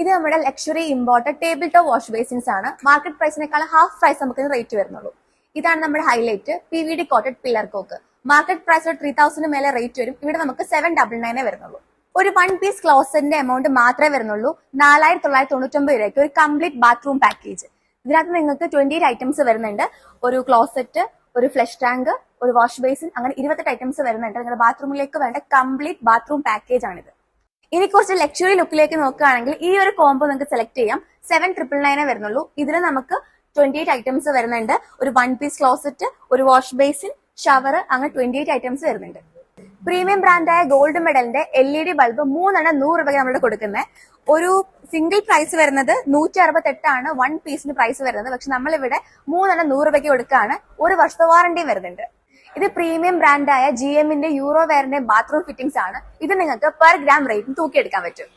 ഇത് നമ്മുടെ luxury imported table top wash basins ആണ്. മാർക്കറ്റ് പ്രൈസിനേക്കാൾ ഹാഫ് പ്രൈസ് നമുക്ക് റേറ്റ് വരുന്നുള്ളൂ. ഇതാണ് നമ്മുടെ highlight P V D coated pillar cock market price three thousand മേലെ റേറ്റ് വരും. ഇവിടെ നമുക്ക് സെവൻ ഡബിൾ നയനെ വരുന്നുള്ളൂ. ഒരു വൺ പീസ് ക്ലോസറ്റിന്റെ എമൗണ്ട് മാത്രമേ വരുന്നുള്ളൂ. നാലായിരത്തി തൊള്ളായിരത്തി തൊണ്ണൂറ്റൊമ്പത് രൂപയ്ക്ക് ഒരു കംപ്ലീറ്റ് ബാത്റൂം പാക്കേജ് ഇതിനകത്ത് നിങ്ങൾക്ക് ട്വന്റി എയ്റ്റ് ഐറ്റംസ് വരുന്നുണ്ട്. ഒരു ക്ലോസറ്റ് ഒരു ഫ്ലഷ് ടാങ്ക് ഒരു വാഷ് ബേസിൻ അങ്ങനെ ഇരുപത്തെട്ട് ഐറ്റംസ് വരുന്നുണ്ട്. നിങ്ങളുടെ ബാത്റൂമിലേക്ക് വേണ്ട കംപ്ലീറ്റ് ബാത്റൂം പാക്കേജ് ആണിത്. ഇനി കുറച്ച് ലക്ഷറി ലുക്കിലേക്ക് നോക്കുകയാണെങ്കിൽ ഈ ഒരു കോംബോ നിങ്ങൾക്ക് സെലക്ട് ചെയ്യാം. സെവൻ ട്രിപ്പിൾ നയനെ വരുന്നുള്ളൂ. ഇതിൽ നമുക്ക് ട്വന്റി എയ്റ്റ് ഐറ്റംസ് വരുന്നുണ്ട്. ഒരു വൺ പീസ് ക്ലോസറ്റ് ഒരു വാഷ് ബേസിൻ ഷവർ അങ്ങനെ ട്വന്റി എയ്റ്റ് ഐറ്റംസ് വരുന്നുണ്ട് പ്രീമിയം ബ്രാൻഡായ ഗോൾഡ് മെഡലിന്റെ എൽ ഇ ഡി ബൾബ് മൂന്നെണ്ണം നൂറ് രൂപയ്ക്ക് നമ്മൾ കൊടുക്കുന്നത് ഒരു സിംഗിൾ പ്രൈസ് വരുന്നത് നൂറ്റി അറുപത്തെട്ടാണ് വൺ പീസിന് പ്രൈസ് വരുന്നത്. പക്ഷെ നമ്മളിവിടെ മൂന്നെണ്ണം നൂറ് രൂപയ്ക്ക് കൊടുക്കുകയാണ്. ഒരു വർഷത്തെ വാറണ്ടിയും വരുന്നുണ്ട്. ഇത് പ്രീമിയം ബ്രാൻഡായ ജി എമ്മിന്റെ യൂറോ വെയറിന്റെ ബാത്റൂം ഫിറ്റിംഗ്സ് ആണ്. ഇത് നിങ്ങൾക്ക് പെർ ഗ്രാം റേറ്റിന് തൂക്കിയെടുക്കാൻ പറ്റും.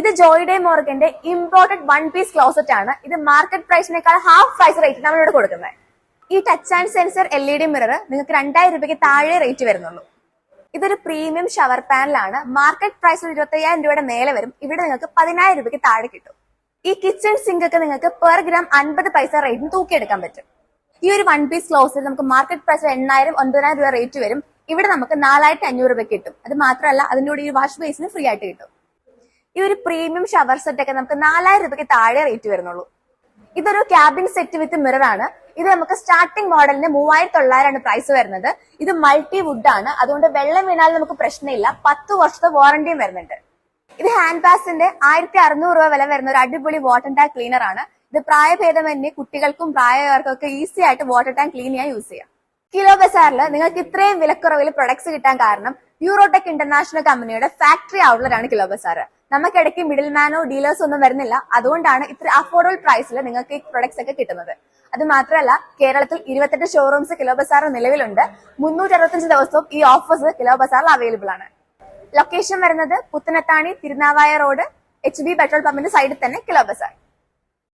ഇത് ജോയിഡേ മോർഗന്റെ ഇമ്പോർട്ടഡ് വൺ പീസ് ക്ലോസറ്റ് ആണ്. ഇത് മാർക്കറ്റ് പ്രൈസിനേക്കാൾ ഹാഫ് പ്രൈസ് റേറ്റ് നമ്മളിവിടെ കൊടുക്കുന്നത്. ഈ touch and sensor L E D mirror നിങ്ങൾക്ക് രണ്ടായിരം രൂപയ്ക്ക് താഴെ റേറ്റ് വരുന്നുള്ളൂ. ഇതൊരു പ്രീമിയം ഷവർ പാനലാണ് മാർക്കറ്റ് പ്രൈസിൽ ഇരുപത്തയ്യായിരം രൂപയുടെ മേലെ വരും. ഇവിടെ നിങ്ങൾക്ക് പതിനായിരം രൂപയ്ക്ക് താഴെ കിട്ടും. ഈ കിച്ചൺ സിങ്ക് ഒക്കെ നിങ്ങൾക്ക് പെർ ഗ്രാം അൻപത് പൈസ റേറ്റിന് തൂക്കിയെടുക്കാൻ പറ്റും. ഈ ഒരു വൺ പീസ് ക്ലോസിൽ നമുക്ക് മാർക്കറ്റ് പ്രൈസ് എണ്ണായിരം ഒൻപതിനായിരം രൂപ റേറ്റ് വരും. ഇവിടെ നമുക്ക് നാലായിരത്തി അഞ്ഞൂറ് രൂപ കിട്ടും. അത് മാത്രമല്ല അതിന്റെ കൂടെ ഈ വാഷ് ബേസിന് ഫ്രീ ആയിട്ട് കിട്ടും. ഈ ഒരു പ്രീമിയം ഷവർ സെറ്റ് ഒക്കെ നമുക്ക് നാലായിരം രൂപയ്ക്ക് താഴെ റേറ്റ് വരുന്നുള്ളൂ. ഇതൊരു ക്യാബിൻ സെറ്റ് വിത്ത് മിറർ ആണ്. ഇത് നമുക്ക് സ്റ്റാർട്ടിംഗ് മോഡലിന് മൂവായിരത്തി തൊള്ളായിരമാണ് പ്രൈസ് വരുന്നത്. ഇത് മൾട്ടി വുഡ് ആണ്. അതുകൊണ്ട് വെള്ളം വീണാൽ നമുക്ക് പ്രശ്നമില്ല. പത്ത് വർഷത്തെ വാറണ്ടിയും വരുന്നുണ്ട്. ഇത് ഹാൻഡ് ബാഗ്സിന്റെ ആയിരത്തി അറുന്നൂറ് രൂപ വില വരുന്ന ഒരു അടിപൊളി വാട്ടർ ടാങ്ക് ക്ലീനർ ആണ്. ഇത് പ്രായഭേദമന്യേ കുട്ടികൾക്കും പ്രായമായവർക്കൊക്കെ ഈസി ആയിട്ട് വാട്ടർ ടാങ്ക് ക്ലീൻ ചെയ്യാൻ യൂസ് ചെയ്യാം. കിലോ ബസാറിൽ നിങ്ങൾക്ക് ഇത്രയും വിലക്കുറവിൽ പ്രൊഡക്ട്സ് കിട്ടാൻ കാരണം യൂറോടെക് ഇന്റർനാഷണൽ കമ്പനിയുടെ ഫാക്ടറി ഔട്ട്ലെറ്റ് ആണ് കിലോ ബസാർ നമുക്കിടയ്ക്ക് മിഡിൽ മാനോ ഡീലേഴ്സ് ഒന്നും വരുന്നില്ല. അതുകൊണ്ടാണ് ഇത്ര അഫോർഡബിൾ പ്രൈസിൽ നിങ്ങൾക്ക് ഈ പ്രൊഡക്ട്സ് ഒക്കെ കിട്ടുന്നത്. അത് മാത്രമല്ല കേരളത്തിൽ ഇരുപത്തെട്ട് ഷോറൂംസ് കിലോ ബസാർ നിലവിലുണ്ട്. മുന്നൂറ്റി അറുപത്തഞ്ച് ദിവസവും ഈ ഓഫേഴ്സ് കിലോ ബസാറിൽ അവൈലബിൾ ആണ്. ലൊക്കേഷൻ വരുന്നത് Puthanathani Tirunavaya road H P petrol പമ്പിന്റെ സൈഡിൽ തന്നെ കിലോ ബസാർ